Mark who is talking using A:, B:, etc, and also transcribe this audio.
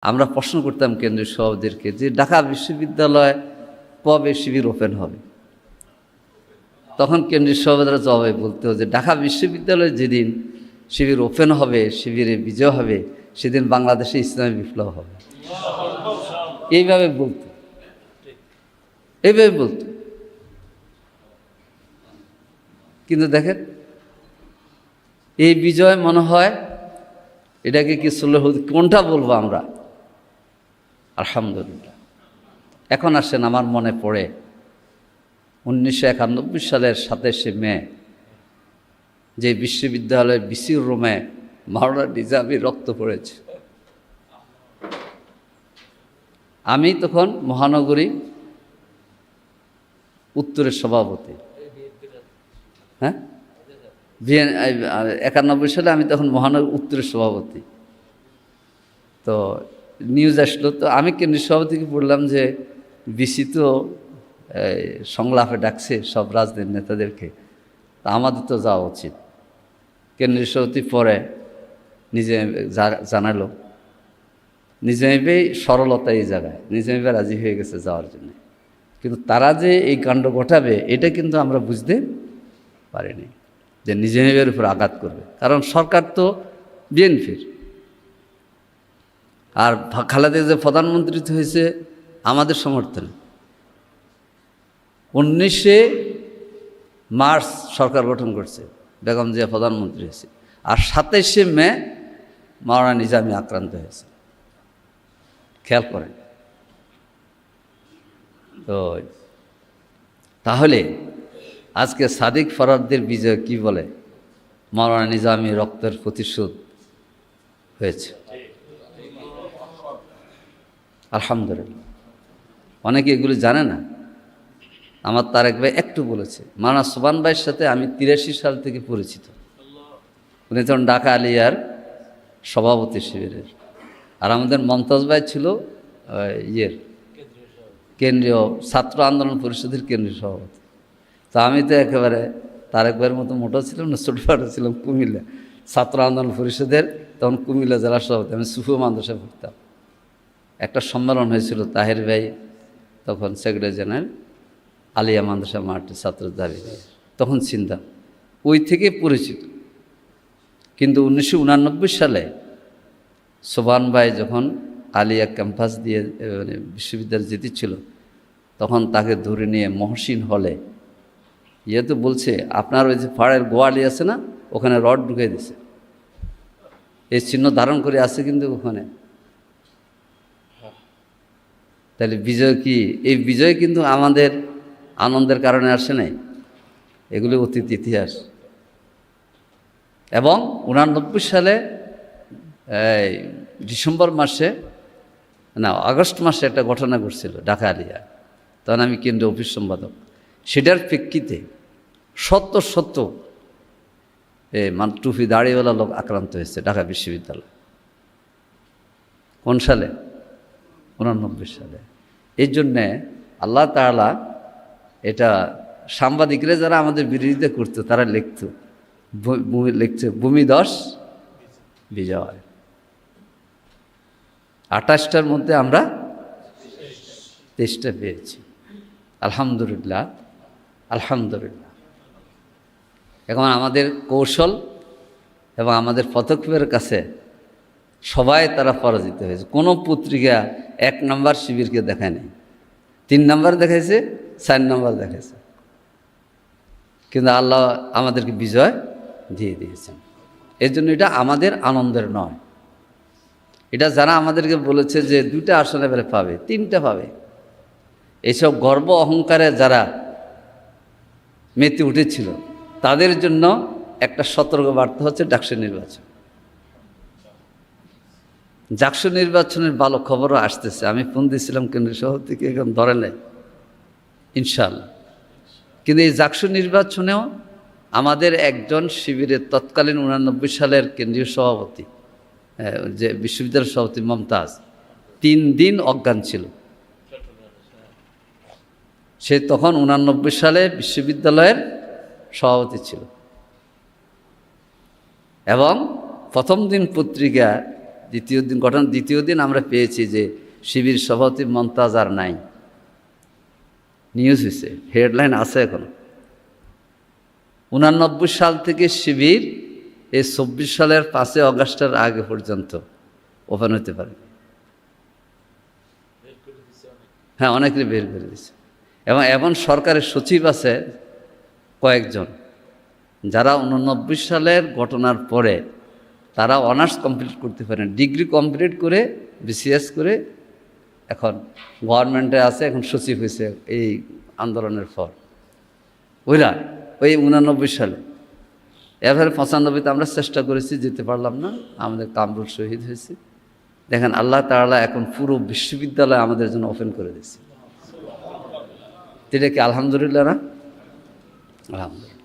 A: আমরা প্রশ্ন করতাম কেন্দ্রীয় সভাপতিদেরকে যে ঢাকা বিশ্ববিদ্যালয় কবে শিবির ওপেন হবে? তখন কেন্দ্রীয় সভাপতিরা জবাবে বলতো যে ঢাকা বিশ্ববিদ্যালয়ে যেদিন শিবির ওপেন হবে, শিবিরে বিজয় হবে, সেদিন বাংলাদেশে ইসলামী বিপ্লব হবে। এইভাবে বলতো। এইভাবে বলতো। কিন্তু দেখেন, এই বিজয় মনে হয় এটাকে কি সুল্লাহ কোনটা বলব আমরা? আলহামদুলিল্লাহ। এখন আসেন আমার মনে পড়ে উনিশশো একানব্বই সালের সাতাশে মে, যে বিশ্ববিদ্যালয়ের বিসির রুমে মাওলানা নিজামি রক্ত পড়েছে। আমি তখন মহানগরী উত্তরের সভাপতি। হ্যাঁ? বিএন একানব্বই সালে আমি তখন মহানগর উত্তরের সভাপতি। তো নিউজ আসলো। তো আমি কেন্দ্রীয় সভাপতিকে বললাম যে বিসি তো সংলাপে ডাকছে সব রাজনীতির নেতাদেরকে। তা আমাদের তো যাওয়া উচিত। কেন্দ্রীয় সভাপতি পরে নিজে জানালো। নিজামিবে সরলতা এই জায়গায় নিজামিবে রাজি হয়ে গেছে যাওয়ার জন্য। কিন্তু তারা যে এই কাণ্ড ঘটাবে, এটা কিন্তু আমরা বুঝতে পারিনি যে নিজামিবের উপর আঘাত করবে। কারণ সরকার তো বিএনপির। আর খালেদা যে প্রধানমন্ত্রী হয়েছে, আমাদের সমর্থনে। উনিশে মার্চ সরকার গঠন করছে, বেগম জিয়া প্রধানমন্ত্রী হয়েছে। আর সাতাইশে মে মাওলানা নিজামী আক্রান্ত হয়েছে। খেয়াল করেন। তো, তাহলে আজকে সাদিক ফরাদদের বিজয় কি বলে? মাওলানা নিজামী রক্তের প্রতিশোধ হয়েছে। আলহামদুলিল্লাহ। অনেকে এগুলো জানে না। আমার তারেক ভাই একটু বলেছে, মানা সোবান ভাইয়ের সাথে আমি তিরাশি সাল থেকে পরিচিত। উনি তখন ঢাকা আলিয়ার সভাপতি শিবিরের। আর আমাদের মমতাজ ভাই ছিল ইয়ের কেন্দ্রীয় ছাত্র আন্দোলন পরিষদের কেন্দ্রীয় সভাপতি। তো আমি তো একেবারে তারেক ভাইয়ের মতো মোটা ছিলাম না, ছোটোখাটো ছিলাম কুমিল্লা। ছাত্র আন্দোলন পরিষদের, তখন কুমিল্লা জেলা সভাপতি, আমি সুফু মাদ্রাসায় পড়তাম। একটা সম্মেলন হয়েছিল তাহের ভাই, তখন সেক্রেটারি জেনারেল আলিয়া মাদ্রাসা মাঠে ছাত্র দাবি তখন চিন্তা, ওই থেকে পরিচিত। কিন্তু উনিশশো সালে সোবান ভাই যখন আলিয়া ক্যাম্পাস দিয়ে মানে বিশ্ববিদ্যালয় জিতেছিল তখন তাকে ধরে নিয়ে মহসিন হলে ইয়ে তো বলছে, আপনার ওই যে পাড়ের গোয়ালি আছে না, ওখানে রড ঢুকে দিছে। এই চিহ্ন ধারণ করে আছে কিন্তু ওখানে। তাহলে বিজয় কি? এই বিজয় কিন্তু আমাদের আনন্দের কারণে আসে নাই। এগুলি অতীত ইতিহাস। এবং উনানব্বই সালে ডিসেম্বর মাসে, না, আগস্ট মাসে একটা ঘটনা ঘটছিল ঢাকা আলিয়া। তখন আমি কেন্দ্রীয় অফিস সম্পাদক। সেটার প্রেক্ষিতে সত্য সত্য এ, মান, টুপি, দাড়িওয়ালা লোক আক্রান্ত হয়েছে ঢাকা বিশ্ববিদ্যালয়। কোন সালে? উনানব্বই সালে। এই জন্যে আল্লাহ তাআলা এটা সাংবাদিকরা যারা আমাদের বিরোধিতা করতো, তারা লিখত লিখছে ভূমিদশ বিজয়। আঠাশটার মধ্যে আমরা তেইশটা পেয়েছি। আলহামদুলিল্লাহ আলহামদুলিল্লাহ। এখন আমাদের কৌশল এবং আমাদের পদক্ষেপের কাছে সবাই তারা পরাজিত হয়েছে। কোনো পত্রিকা এক নম্বর শিবিরকে দেখায় নাই তিন নম্বর দেখাইছে, চার নম্বর দেখাইছে। কিন্তু আল্লাহ আমাদেরকে বিজয় দিয়ে দিয়েছেন। এই জন্য এটা আমাদের আনন্দের নয়। এটা যারা আমাদেরকে বলেছে যে দুইটা আসন এবারে পাবে, তিনটা পাবে। এইসব গর্ব অহংকারে যারা মেতে উঠেছিল, তাদের জন্য একটা সতর্ক বার্তা হচ্ছে ডাকসু নির্বাচন। জাকসু নির্বাচনের ভালো খবরও আসতেছে। আমি ফোন দিয়েছিলাম কেন্দ্রীয় থেকে এখন ধরে নেয় ইনশাল্লাহ কিন্তু এই জাকসু নির্বাচনেও আমাদের একজন শিবিরের তৎকালীন উনানব্বই সালের কেন্দ্রীয় সভাপতি যে বিশ্ববিদ্যালয়ের সভাপতি মমতাজ, তিন দিন অজ্ঞান ছিল। সে তখন উনানব্বই সালে বিশ্ববিদ্যালয়ের সভাপতি ছিল। এবং প্রথম দিন পত্রিকা দ্বিতীয় দিন, ঘটনা, দ্বিতীয় দিন আমরা পেয়েছি যে শিবির সভাপতি মমতাজ আর নাই। নিউজ হয়েছে হেডলাইন আছে এখন। উনানব্বই সাল থেকে শিবির এই চব্বিশ সালের পাঁচই অগাস্টের আগে পর্যন্ত ওপেন হতে পারে। হ্যাঁ অনেকেরই বের করে দিয়েছে। এবং এমন সরকারের সচিব আছে কয়েকজন, যারা উননব্বই সালের ঘটনার পরে তারা অনার্স কমপ্লিট করতে পারেন। ডিগ্রি কমপ্লিট করে বিসিএস করে, এখন গভর্নমেন্টে আছে, এখন সচিব হয়েছে এই আন্দোলনের পর। ওইরা ওই উনানব্বই সালে। এবারে পঁচানব্বইতে আমরা চেষ্টা করেছি, যেতে পারলাম না। আমাদের কামরুল শহীদ হয়েছে। দেখেন আল্লাহ তাআলা এখন পুরো বিশ্ববিদ্যালয় আমাদের জন্য ওপেন করে দিয়েছে। এটা কি আলহামদুলিল্লাহ না? আলহামদুলিল্লাহ।